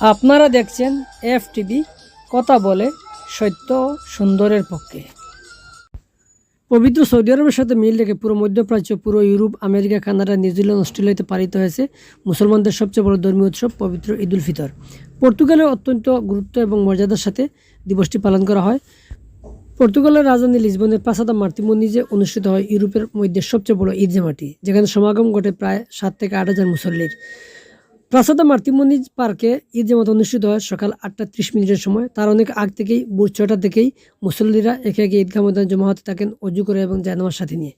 আপনারা দেখছেন F TV কথা বলে সত্য সুন্দরের পক্ষে। পবিত্র সৌদি আরবের সাথে মিল রেখে পুরো মধ্যপ্রাচ্য, পুরো ইউরোপ, আমেরিকা, কানাডা, নিউজিল্যান্ড, অস্ট্রেলিয়াতে পালিত হয়েছে মুসলমানদের সবচেয়ে বড় ধর্মীয় উৎসব পবিত্র ঈদ উল ফিতর। পর্তুগালে অত্যন্ত গুরুত্ব এবং মর্যাদার সাথে দিবসটি পালন করা হয়। পর্তুগালের রাজধানী লিসবনের প্রাসাদা মার্তিমনিজে অনুষ্ঠিত হয় ইউরোপের মধ্যে সবচেয়ে বড় ঈদ জামাটি, যেখানে সমাগম ঘটে প্রায় সাত থেকে আট হাজার মুসল্লির। প্রাসাদা মার্তিমনিজ পার্কে ঈদ জামাত অনুষ্ঠিত হয় সকাল আটটা ত্রিশ মিনিটের সময়। তার অনেক আগ থেকেই, ভোর ছটা থেকেই মুসল্লিরা একে একে ঈদগাহ ময়দানে জমা হতে থাকেন অজু করে এবং জায়নামাজ সাথে নিয়ে।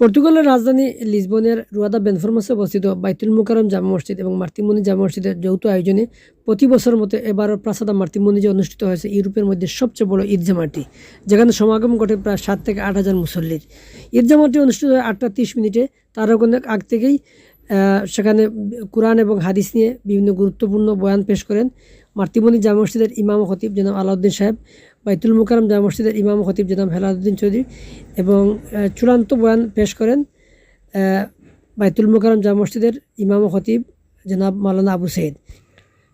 পর্তুগালের রাজধানী লিসবনের রুয়াদা বেনফরমাসে অবস্থিত বাইতুল মুকারম জামা মসজিদ এবং মার্তিমনি জামা মসজিদের যৌথ আয়োজনে প্রতি বছর মতো এবারও প্রাসাদা মার্তিমনিজে অনুষ্ঠিত হয়েছে, ইউরোপের মধ্যে সবচেয়ে বড় ঈদ জামাটি যেখানে সমাগম ঘটে প্রায় সাত থেকে আট হাজার মুসল্লির। ঈদ জামাটি অনুষ্ঠিত হয় আটটা তিরিশ মিনিটে। তার অনেক আগ থেকেই সেখানে কোরআন এবং হাদিস নিয়ে বিভিন্ন গুরুত্বপূর্ণ বয়ান পেশ করেন মার্তিমনি জামা মসজিদের ইমাম খতিব জনাব আলাউদ্দিন সাহেব, বাইতুল মুকারম জামা মসজিদের ইমাম খতিব জনাব হেলাউদ্দিন চৌধুরী এবং চূড়ান্ত বয়ান পেশ করেন বাইতুল মুকারম জামা মসজিদের ইমাম খতিব জনাব মাওলানা আবু সৈয়দ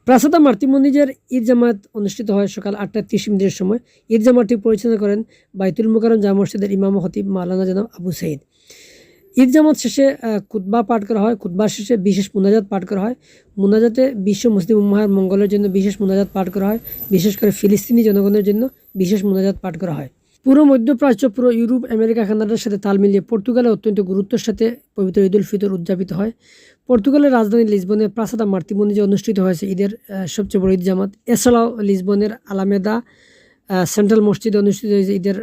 প্রাসাদা মার্তিমনিজের ঈদ জামাত অনুষ্ঠিত হয় সকাল আটটা তিরিশ মিনিটের সময়। ঈদ জামাতটি পরিচালনা করেন বাইতুল মুকারম জামা মসজিদের ইমাম খতিব মাওলানা জনাব আবু সৈয়দ ঈদ জামাত শেষে খুতবা পাঠ করা হয়। খুতবা শেষে বিশেষ মুনাজাত পাঠ করা হয়। মুনাজাতে বিশ্ব মুসলিম উম্মাহের মঙ্গলের জন্য বিশেষ মুনাজাত পাঠ করা হয়। বিশেষ করে ফিলিস্তিনি জনগণের জন্য বিশেষ মুনাজাত পাঠ করা হয়। পুরো মধ্যপ্রাচ্য, পুরো ইউরোপ, আমেরিকা, কানাডার সাথে তাল মিলিয়ে পর্তুগালে অত্যন্ত গুরুত্বের সাথে পবিত্র ঈদ উল ফিতর উদযাপিত হয়। পর্তুগালের রাজধানী লিসবনের প্রাসাদা মার্তিমনিজে অনুষ্ঠিত হয়েছে ঈদের সবচেয়ে বড় ঈদ জামাত। এছাড়াও লিসবনের আলামেদা সেন্ট্রাল মসজিদে অনুষ্ঠিত হয়েছে ঈদের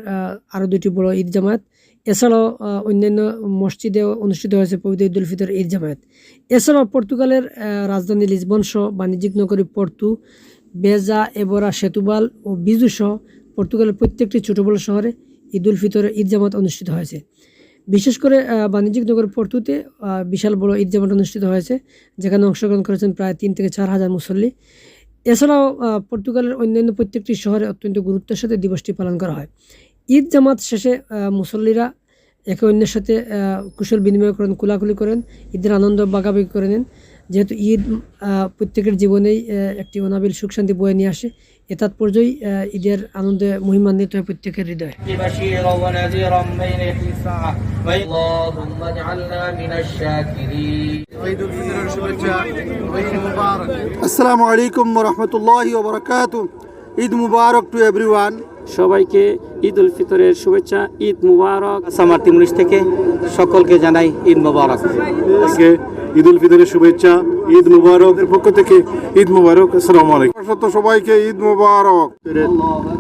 আরও দুটি বড় ঈদ জামাত এছাড়াও অন্যান্য মসজিদেও অনুষ্ঠিত হয়েছে পবিত্র ঈদুল ফিতর ঈদ জামায়াত। এছাড়াও পর্তুগালের রাজধানী লিসবন সহ বাণিজ্যিক নগরী পর্তু, বেজা, এবরা, সেতুবাল ও বিজু সহ পর্তুগালের প্রত্যেকটি ছোট বড় শহরে ঈদুল উল ফিতরের ঈদ জামাত অনুষ্ঠিত হয়েছে। বিশেষ করে বাণিজ্যিক নগর পর্তুতে বিশাল বড় ঈদ জামাত অনুষ্ঠিত হয়েছে, যেখানে অংশগ্রহণ করেছেন প্রায় তিন থেকে চার হাজার মুসল্লি। এছাড়াও পর্তুগালের অন্যান্য প্রত্যেকটি শহরে অত্যন্ত গুরুত্বের সাথে দিবসটি পালন করা হয়। ঈদ জামাত শেষে মুসল্লিরা একে অন্যের সাথে কুশল বিনিময় করেন কুলাকুলি করেন ঈদের আনন্দ বাগাবাগি করে নেন। যেহেতু ঈদ প্রত্যেকের জীবনেই একটি অনাবিল সুখ শান্তি বয়ে নিয়ে আসে এ তাৎপর্যই ঈদের আনন্দে মহিমান্বিত হয় প্রত্যেকের হৃদয়। ঈদ শুভেচ্ছা ঈদ মুবারক আসসালামু আলাইকুম রহমতুল্লাহ ওবরাকাত ঈদ মুবারক টু এভরিওয়ান সবাইকে ঈদ উল ফিতরের শুভেচ্ছা ঈদ মুবারক। সামার তিমুলিশ থেকে সকলকে জানাই ঈদ মুবারক। আজকে ঈদ উল ফিতরের শুভেচ্ছা ঈদ মুবারকের পক্ষ থেকে ঈদ মুবারক আসসালামু আলাইকুম। সত্য সবাইকে ঈদ মুবারক।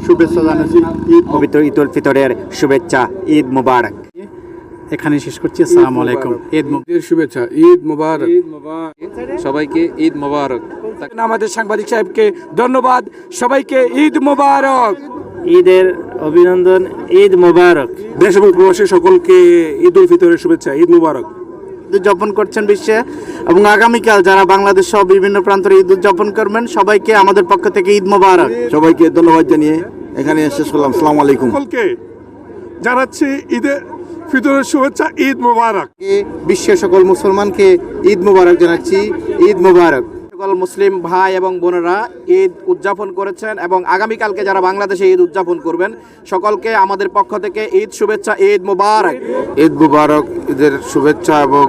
শুভেচ্ছা জানাচ্ছি। ঈদ পবিত্র ঈদ উল ফিতরের শুভেচ্ছা ঈদ মুবারক। এখানে শেষ করছি। আসসালামু আলাইকুম। ঈদ মুবারক ঈদের শুভেচ্ছা। ঈদ মোবারক। সবাইকে ঈদ মোবারক। আমাদের সাংবাদিক সাহেবকে ধন্যবাদ। সবাইকে ঈদ মুবারক। ঈদের অভিনন্দন ঈদ মুবারক। দেশ এবং প্রবাসী সকলকে ঈদ উল ফিতরের শুভেচ্ছা ঈদ মুবারক। উদযাপন করছেন বিশ্বে এবং আগামীকাল যারা বাংলাদেশ সহ বিভিন্ন প্রান্তের ঈদ উদযাপন করবেন সবাইকে আমাদের পক্ষ থেকে ঈদ মোবারক। সবাইকে ধন্যবাদ জানিয়ে এখানে শেষ করলাম। সালাম আলাইকুম। সকলকে জানাচ্ছি ঈদের ফিতরের শুভেচ্ছা ঈদ মুবারক। বিশ্বের সকল মুসলমানকে ঈদ মোবারক জানাচ্ছি। ঈদ মোবারক। সকল মুসলিম ভাই এবং বোনেরা ঈদ উদযাপন করেছেন এবং আগামীকালকে যারা বাংলাদেশে ঈদ উদযাপন করবেন সকলকে আমাদের পক্ষ থেকে ঈদ শুভেচ্ছা ঈদ মোবারক। ঈদ মুবারক ঈদের শুভেচ্ছা এবং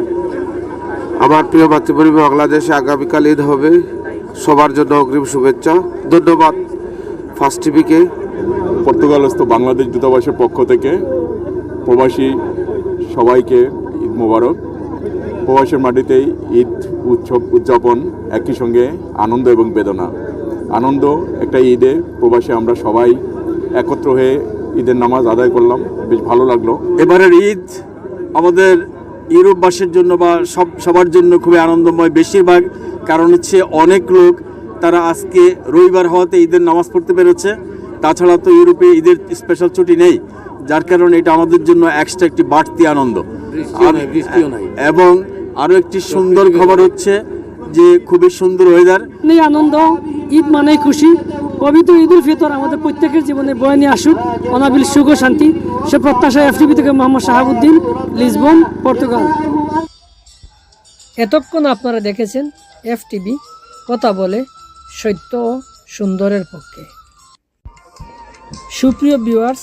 আমার প্রিয় ভাতৃপরিবার বাংলাদেশে আগামীকাল ঈদ হবে। সবার জন্য অগ্রিম শুভেচ্ছা। ধন্যবাদ ফার্স্ট টিভিকে। পর্তুগালস্থ বাংলাদেশ দূতাবাসের পক্ষ থেকে প্রবাসী সবাইকে ঈদ মোবারক। প্রবাসের মাটিতেই ঈদ উৎসব উদযাপন একই সঙ্গে আনন্দ এবং বেদনা। আনন্দ একটা ঈদে প্রবাসে আমরা সবাই একত্র হয়ে ঈদের নামাজ আদায় করলাম। বেশ ভালো লাগল। এবারের ঈদ আমাদের ইউরোপবাসীর জন্য বা সব সবার জন্য খুবই আনন্দময়। বেশিরভাগ, কারণ হচ্ছে অনেক লোক তারা আজকে রবিবার হওয়াতে ঈদের নামাজ পড়তে পেরেছে। তাছাড়া তো ইউরোপে ঈদের স্পেশাল ছুটি নেই। যার কারণে এটা আমাদের জন্য এক্সট্রা একটি বাড়তি আনন্দ। এবং আরও একটি সুন্দর খবর হচ্ছে যে খুবই সুন্দর ওয়েদার নেই আনন্দ ঈদ মানেই খুশি। পবিত্র ঈদ উল ফিতর আমাদের প্রত্যেকের জীবনে বয়ে নিয়ে আসুক। অনাবিল সুখ ও শান্তি। সে প্রত্যাশা এফটিভি থেকে মোহাম্মদ শাহাবুদ্দিন লিসবন পর্তুগাল। এতক্ষণ আপনারা দেখেছেন এফটিভি কথা বলে সত্য ও সুন্দরের পক্ষে। সুপ্রিয় ভিউয়ার্স